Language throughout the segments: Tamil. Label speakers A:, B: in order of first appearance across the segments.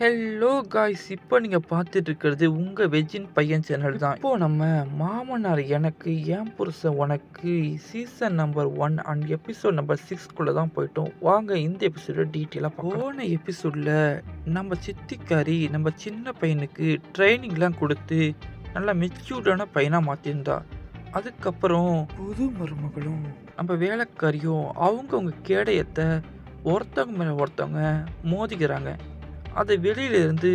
A: ஹலோ காய்ஸ் இப்போ நீங்கள் பார்த்துட்டு இருக்கிறது உங்கள் வெஜ்ஜின் பையன் சேனல் தான். இப்போ நம்ம மாமனார் எனக்கு ஏன் புருஷன் உனக்கு season number one and episode number சிக்ஸ்குள்ளே தான் போயிட்டோம். வாங்க இந்த எபிசோட டீட்டெயிலாக போன எபிசோடில் நம்ம சித்திக்காரி நம்ம சின்ன பையனுக்கு ட்ரைனிங்லாம் கொடுத்து நல்லா மெச்சூர்டான பையனாக மாற்றிருந்தா அதுக்கப்புறம் புது மருமகளும் நம்ம வேலைக்காரியும் அவங்கவுங்க கேடயத்தை ஒருத்தவங்க மேலே ஒருத்தவங்க மோதிக்கிறாங்க. அது வெளியிலேருந்து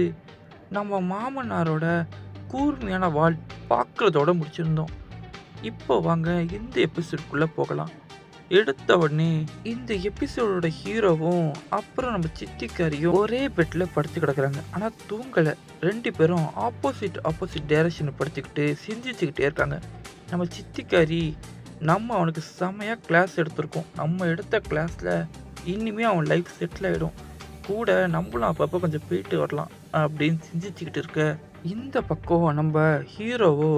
A: நம்ம மாமனாரோட கூர்மையான வாழ் பார்க்குறதோட முடிச்சிருந்தோம். இப்போ வாங்க இந்த எபிசோடுக்குள்ளே போகலாம். எடுத்த உடனே இந்த எபிசோடோட ஹீரோவும் அப்புறம் நம்ம சித்திக்காரியும் ஒரே பெட்டில் படுத்து கிடக்குறாங்க. ஆனால் தூங்கலை. ரெண்டு பேரும் ஆப்போசிட் ஆப்போசிட் டைரக்ஷனை படுத்துக்கிட்டு சிந்திச்சுக்கிட்டே இருக்காங்க. நம்ம சித்திக்காரி நம்ம அவனுக்கு செமையாக கிளாஸ் எடுத்திருக்கோம். நம்ம எடுத்த கிளாஸில் இனிமே அவன் லைஃப் செட்டில் ஆகிடும் கூட நம்மளும் அப்பப்போ கொஞ்சம் போயிட்டு வரலாம் அப்படின்னு சிந்திச்சுக்கிட்டு இருக்க இந்த பக்கம் நம்ம ஹீரோவோ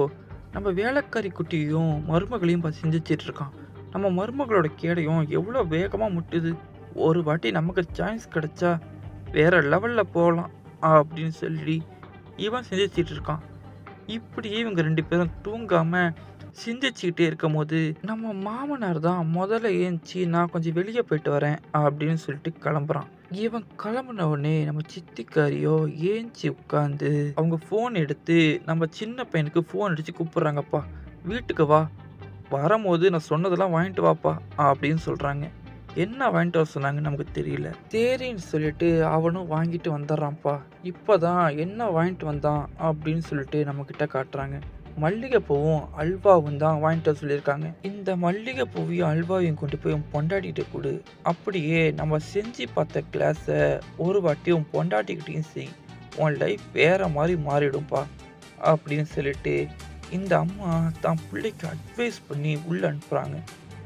A: நம்ம வேலைக்காரி குட்டியும் மருமகளையும் பார்த்து சிந்திச்சிட்டு இருக்கான். நம்ம மருமகளோட கேடையும் எவ்வளோ வேகமாக முட்டுது. ஒரு வாட்டி நமக்கு சான்ஸ் கிடைச்சா வேற லெவலில் போகலாம் அப்படின்னு சொல்லி இவன் சிந்திச்சிட்டு இருக்கான். இப்படியே இவங்க ரெண்டு பேரும் தூங்காமல் சிந்திச்சுக்கிட்டே இருக்கும் போது நம்ம மாமனார் தான் முதல்ல ஏஞ்சி நான் கொஞ்சம் வெளியே போயிட்டு வரேன் அப்படின்னு சொல்லிட்டு கிளம்புறான். இவன் கிளம்புன உடனே நம்ம சித்திக்காரியோ ஏஞ்சி உட்காந்து அவங்க ஃபோன் எடுத்து நம்ம சின்ன பையனுக்கு ஃபோன் அடித்து கூப்பிட்றாங்கப்பா. வீட்டுக்கு வா. வரும்போது நான் சொன்னதெல்லாம் வாங்கிட்டு வாப்பா அப்படின்னு சொல்கிறாங்க என்ன வாங்கிட்டு வர சொன்னாங்கன்னு நமக்கு தெரியல. சரின்னு சொல்லிட்டு அவனும் வாங்கிட்டு வந்துடுறான்ப்பா. இப்போதான் என்ன வாங்கிட்டு வந்தான் அப்படின்னு சொல்லிட்டு நம்மக்கிட்ட காட்டுறாங்க. மல்லிகைப்பூவும் அல்வாவும் தான் வாங்கிட்டு வர சொல்லியிருக்காங்க. இந்த மல்லிகைப்பூவையும் அல்வாவையும் கொண்டு போய் உன் கொடு. அப்படியே நம்ம செஞ்சு பார்த்த கிளாஸை ஒரு வாட்டியும் பொண்டாட்டிக்கிட்டையும் செய். உன் லைஃப் வேற மாதிரி மாறிடும்பா அப்படின்னு சொல்லிட்டு இந்த அம்மா தான் பிள்ளைக்கு அட்வைஸ் பண்ணி உள்ள அனுப்புகிறாங்க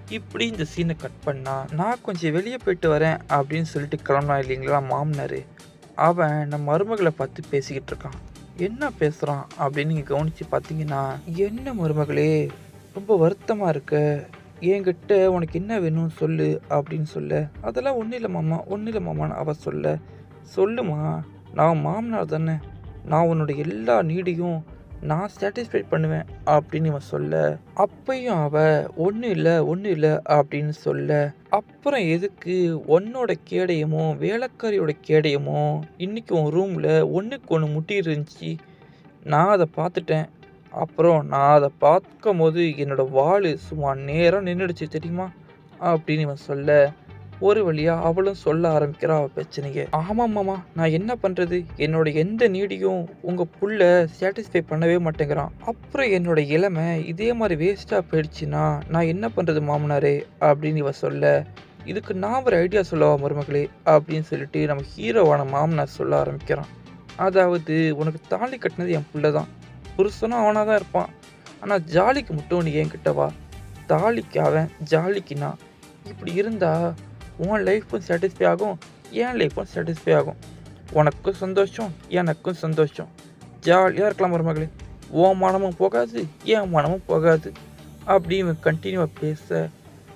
A: இப்படி இந்த சீனை கட் பண்ணா நான் கொஞ்சம் வெளியே போயிட்டு வரேன் அப்படின்னு சொல்லிட்டு கிளம்பினா இல்லைங்களா மாமனார்? அவன் நம்ம மருமகளை பார்த்து பேசிக்கிட்டு இருக்கான். என்ன பேசுகிறான் அப்படின்னு நீங்கள் கவனித்து பார்த்தீங்கன்னா என்ன மருமகளே ரொம்ப வருத்தமாக இருக்க? என்கிட்ட உனக்கு என்ன வேணும்னு சொல்லு அப்படின்னு சொல்ல. அதெல்லாம் ஒன்றும் இல்லை மாமா ஒன்றும் இல்லை மாமான்னு அவ சொல்ல. சொல்லுமா நான் மாமனார் தானே. நான் உன்னோட எல்லா நீடையும் நான் சாட்டிஸ்ஃபை பண்ணுவேன் அப்படின்னு இவன் சொல்ல அப்பையும் அவ ஒன்றும் இல்லை ஒன்றும் இல்லை அப்படின்னு சொல்ல அப்புறம் எதுக்கு உன்னோட கேடயமோ வேலைக்காரியோட கேடயமோ இன்றைக்கி உன் ரூமில் ஒன்றுக்கு ஒன்று முட்டி இருந்துச்சு நான் அதை பார்த்துட்டேன். அப்புறம் நான் அதை பார்க்கும் போது என்னோடய வாள் சும்மா நேராக நின்றுடுச்சு தெரியுமா? அப்படின்னு இவன் சொல்ல ஒரு வழியாக அவளும் சொல்ல ஆரம்பிக்கிறா அவள் பிரச்சனையை. ஆமாம் மாமா நான் என்ன பண்ணுறது என்னோட எந்த நீடியும் உங்கள் புள்ள சாட்டிஸ்ஃபை பண்ணவே மாட்டேங்கிறான். அப்புறம் என்னோட இளமை இதே மாதிரி வேஸ்ட்டாக போயிடுச்சுன்னா நான் என்ன பண்ணுறது மாமனாரே? அப்படின்னு இவ சொல்ல இதுக்கு நான் ஒரு ஐடியா சொல்லவா மருமகளே? அப்படின்னு சொல்லிட்டு நம்ம ஹீரோவான மாமனார் சொல்ல ஆரம்பிக்கிறான். அதாவது உனக்கு தாலி கட்டினது என் புள்ள தான். புருஷனும் அவனாக தான் இருப்பான். ஆனால் ஜாலிக்கு மட்டும் நீ என்கிட்ட வா. தாலிக்கு அவன் ஜாலிக்கு நான். இப்படி இருந்தால் உன் லைஃப்பும் சாட்டிஸ்ஃபை ஆகும் என் லைஃப்பும் சாட்டிஸ்ஃபை ஆகும். உனக்கும் சந்தோஷம் எனக்கும் சந்தோஷம். ஜாலியாக இருக்கலாம் மருமகளே. உன் மனமும் போகாது என் மனமும் போகாது. அப்படின்னு கண்டினியூவாக பேச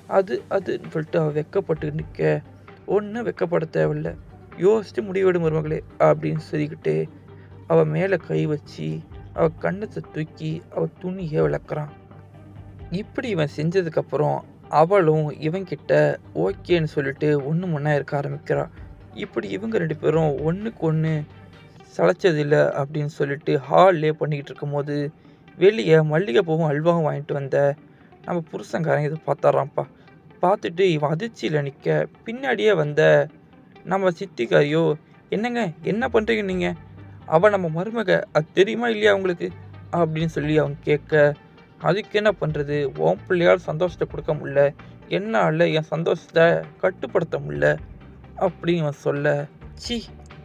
A: அது அதுன்னு சொல்லிட்டு அவள் வெக்கப்பட்டு நிற்க ஒன்றும் வெக்கப்பட தேவையில்ல. யோசிச்சு முடிவெடு மருமகளே அப்படின்னு சொல்லிக்கிட்டு அவள் மேலே கை வச்சு அவள் கண்ணத்தை தூக்கி அவள் துணியை விளக்குறான். இப்படி இவன் செஞ்சதுக்கப்புறம் அவளும் இவங்கிட்ட ஓகேன்னு சொல்லிட்டு ஒன்று முன்னா இருக்க ஆரம்பிக்கிறாள் இப்படி இவங்க ரெண்டு பேரும் ஒன்றுக்கு ஒன்று சளைச்சதில்லை அப்படின்னு சொல்லிட்டு ஹால்லே பண்ணிக்கிட்டு இருக்கும்போது வெளியே மல்லிகைப்பூவும் அல்வாவும் வாங்கிட்டு வந்த நம்ம புருஷங்காரன் இதை பார்த்தாராம்ப்பா பார்த்துட்டு இவன் அதிர்ச்சியில் நிற்க பின்னாடியே வந்த நம்ம சித்திக்காரியோ என்னங்க என்ன பண்ணுறீங்க நீங்கள் அவள் நம்ம மருமக அது தெரியுமா இல்லையா உங்களுக்கு? அப்படின்னு சொல்லி அவங்க கேட்க அதுக்கு என்ன பண்ணுறது உன் பிள்ளையால் சந்தோஷத்தை கொடுக்க முடில என்னால் என் சந்தோஷத்தை கட்டுப்படுத்த முடில அப்படின்னு அவன் சொல்ல சி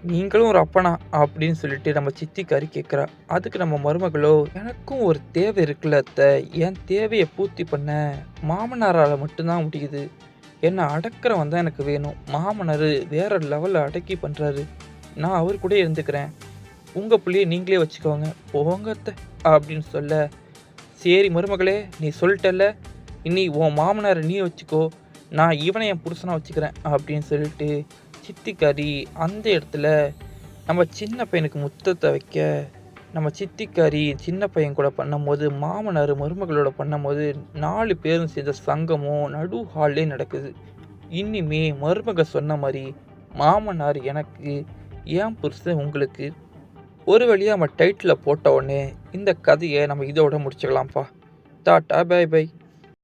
A: நீங்களும் ஒரு அப்பனா? அப்படின்னு சொல்லிட்டு நம்ம சித்திக்காரி கேட்குறா அதுக்கு நம்ம மருமகளோ எனக்கும் ஒரு தேவை இருக்குல்ல அத்தை. என் தேவையை பூர்த்தி பண்ண மாமனாரால் மட்டும்தான் முடியுது. என்னை அடக்கிறவன் தான் எனக்கு வேணும். மாமனார் வேற லெவலில் அடக்கி பண்ணுறாரு நான் அவர் கூட இருந்துக்கிறேன். உங்கள் பிள்ளைய நீங்களே வச்சுக்கோங்க. போங்க அத்தை. அப்படின்னு சொல்ல சரி மருமகளே நீ சொல்லிட்டல்ல. இனி உன் மாமனாரை நீ வச்சுக்கோ. நான் இவனை என் புருஷனாக வச்சுக்கிறேன் அப்படின்னு சொல்லிட்டு சித்திக்காரி அந்த இடத்துல நம்ம சின்ன பையனுக்கு முத்தத்தை வைக்க நம்ம சித்திக்காரி சின்ன பையன் கூட பண்ணும்போது மாமனார் மருமகளோட பண்ணும்போது நாலு பேரும் சேர்ந்த சங்கமும் நடு ஹால்லே நடக்குது. இனிமே மருமக சொன்ன மாதிரி மாமனார் எனக்கு ஏன் புருஷன் உங்களுக்கு ஒரு வழியாக நம்ம டைட்டில் போட்ட உடனே இந்த கதையை நம்ம இதோட முடிச்சுக்கலாம்ப்பா. Tata bye by.